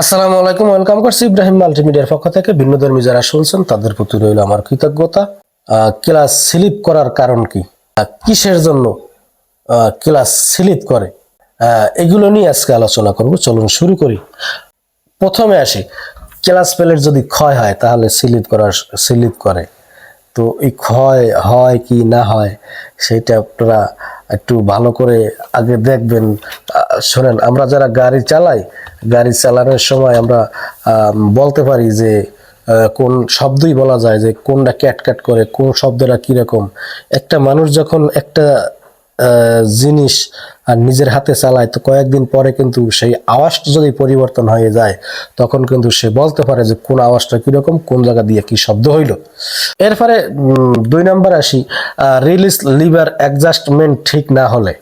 আসসালামু আলাইকুম, ওয়েলকাম করছি ইব্রাহিম মাল্টিমিডিয়ার পক্ষ থেকে। ভিন্ন ধর্মী যারা শুনছেন, তাদের প্রতি রইল আমার কৃতজ্ঞতা। ক্লাস স্লিপ করার কারণ কি? কিসের জন্য ক্লাস স্লিপ করে? এগুলো নিয়ে আজকে আলোচনা করব। চলুন শুরু করি। প্রথমে আসি, ক্লাস প্লেট যদি ক্ষয় হয়, তাহলে স্লিপ করার, স্লিপ করে। তো এই ক্ষয় হয় কি না হয়, সেটা আপনারা একটু ভালো করে আগে দেখবেন। শোনেন, আমরা যারা গাড়ি চালাই, গাড়ি চালানোর সময় আমরা বলতে পারি যে কোন শব্দই বলা যায় যে কোনটা ক্যাট ক্যাট করে, কোন শব্দটা কীরকম। একটা মানুষ যখন একটা জিনিস আর নিজের হাতে চালায়, তো কয়েকদিন পরে কিন্তু সেই আওয়াজটা যদি পরিবর্তন হয়ে যায়, তখন কিন্তু সে বলতে পারে যে কোন আওয়াজটা কীরকম, কোন জায়গা দিয়ে কি শব্দ হইল। এরপরে দুই নম্বর আসি রিলিজ লিভার অ্যাডজাস্টমেন্ট ঠিক না হলে,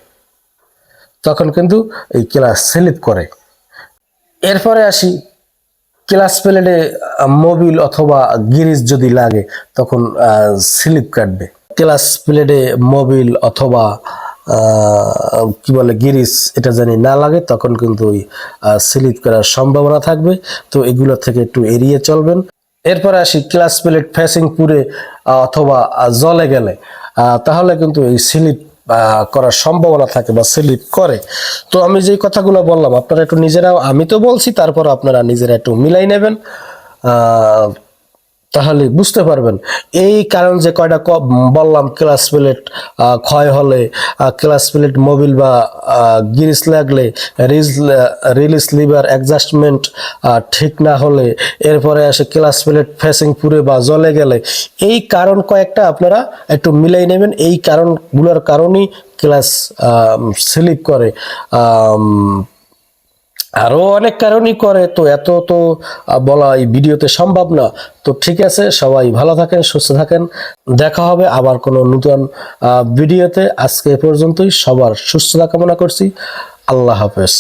তখন কিন্তু এই ক্লাস স্লিপ করে। এরপরে আসি ক্লাস প্লেটে মোবিল অথবা গিরিজ যদি লাগে, তখন স্লিপ কাটবে। ক্লাস প্লেটে মোবিল অথবা কি বলে গিরিজ এটা জানি না লাগে, তখন কিন্তু ওই স্লিপ করার সম্ভাবনা থাকবে। তো এগুলো থেকে একটু এড়িয়ে চলবেন। এরপরে আসি ক্লাস প্লেট ফেসিং পুরে অথবা জলে গেলে। তাহলে কিন্তু এই স্লিপ করার সম্ভাবনা থাকে বা স্লিপ করে। তো আমি যে কথাগুলো বললাম, আপনারা একটু নিজেরাও, আমি তো বলছি তারপর আপনারা নিজেরা একটু মিলাই নেবেন। তাহলে বুঝতে পারবেন। এই কারণ যে কয়টা বললাম ক্লাস প্লেট ক্ষয় হলে ক্লাস প্লেট মোবিল বা গিরিস লাগলে রিলিজ লিভার অ্যাডজাস্টমেন্ট ঠিক না হলে, এরপরে আসে ক্লাস প্লেট ফেসিং পুরে বা জলে গেলে, এই কারণ কয়েকটা আপনারা একটু মিলাই নেবেন। এই কারণগুলোর কারণেই ক্লাস স্লিপ করে আম, আরও অনেক কারণই করে তো এত তো বলা এই ভিডিওতে সম্ভব না। তো ঠিক আছে সবাই ভালো থাকেন সুস্থ থাকেন। দেখা হবে আবার কোনো নতুন ভিডিওতে। আজকে এ পর্যন্তই সবার সুস্থতা কামনা করছি। আল্লাহ হাফেজ।